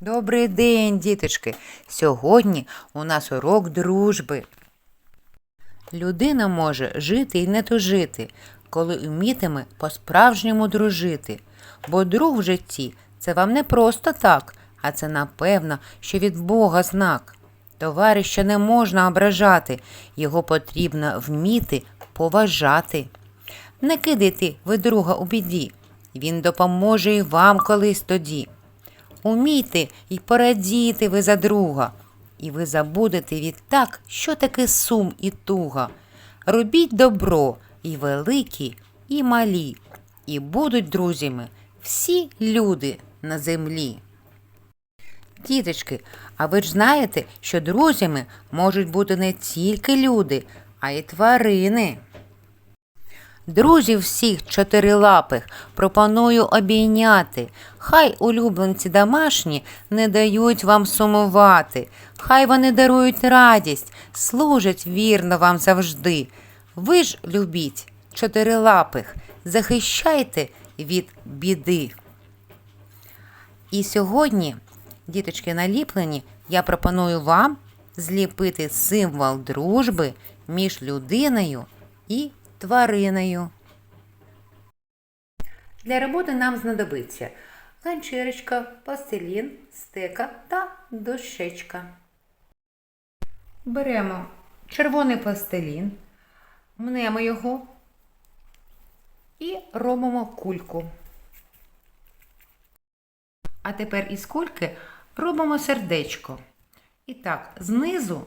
Добрий день, діточки! Сьогодні у нас урок дружби. Людина може жити і не тужити, коли вмітиме по-справжньому дружити. Бо друг в житті це вам не просто так, а це напевно, що від Бога знак. Товариша не можна ображати, його потрібно вміти поважати. Не кидайте ви друга у біді, він допоможе і вам колись тоді. Умійте й порадіти ви за друга, і ви забудете відтак, що таке сум і туга. Робіть добро і великі, і малі, і будуть друзями всі люди на землі. Діточки, а ви ж знаєте, що друзями можуть бути не тільки люди, а й тварини. Друзів всіх чотирилапих пропоную обійняти. Хай улюбленці домашні не дають вам сумувати. Хай вони дарують радість, служать вірно вам завжди. Ви ж любіть чотирилапих, захищайте від біди. І сьогодні, діточки наліплені, я пропоную вам зліпити символ дружби між людиною і твариною. Для роботи нам знадобиться ганчірочка, пластилін, стека та дощечка. Беремо червоний пластилін, мнемо його і робимо кульку. А тепер із кульки робимо сердечко. І так, знизу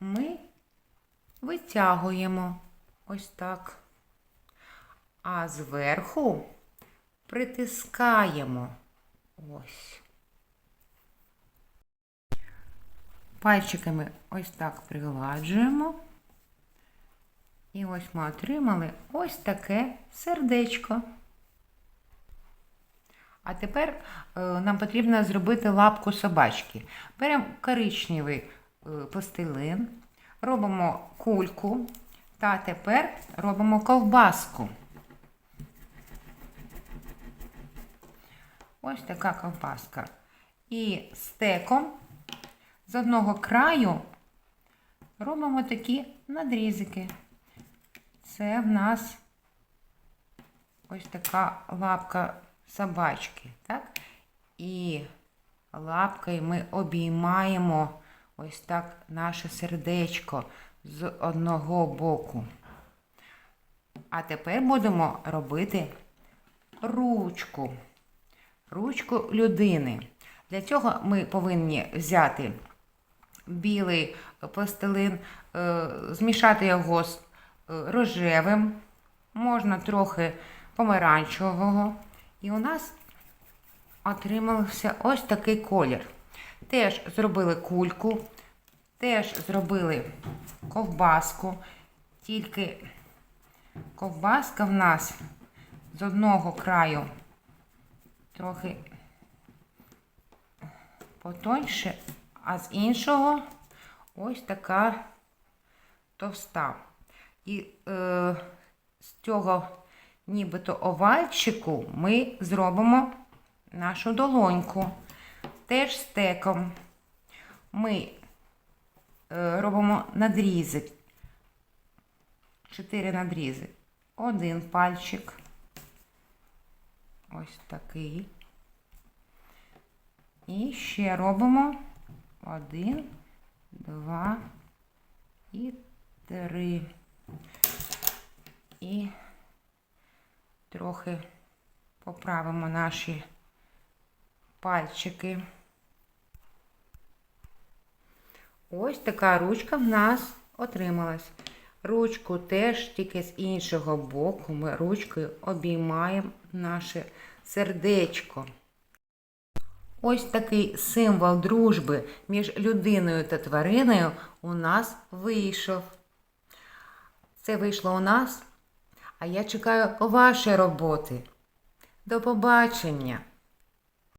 ми витягуємо ось так. А зверху притискаємо ось. Пальчиками ось так пригладжуємо. І ось ми отримали ось таке сердечко. А тепер е, нам потрібно зробити лапку собачки. Беремо коричневий е, пластилин, робимо кульку та тепер робимо ковбаску. Ось така ковбаска. І стеком з одного краю робимо такі надрізики. Це в нас ось така лапка собачки, так? І лапкою ми обіймаємо ось так наше сердечко з одного боку. А тепер будемо робити ручку. Ручку людини. Для цього ми повинні взяти білий пластилин, е, змішати його з е, рожевим, можна трохи помаранчевого. І у нас отримався ось такий колір. Теж зробили кульку, теж зробили ковбаску, тільки ковбаска в нас з одного краю трохи потоньше, а з іншого ось така товста. І е, з цього нібито овальчику ми зробимо нашу долоньку. Теж стеком ми робимо надрізи. Чотири надрізи. Один пальчик. Ось такий. І ще робимо один, два і три. І трохи поправимо наші пальчики. Ось така ручка в нас отрималась. Ручку теж тільки з іншого боку ми ручкою обіймаємо наше сердечко. Ось такий символ дружби між людиною та твариною у нас вийшов. Це вийшло у нас, а я чекаю вашої роботи. До побачення!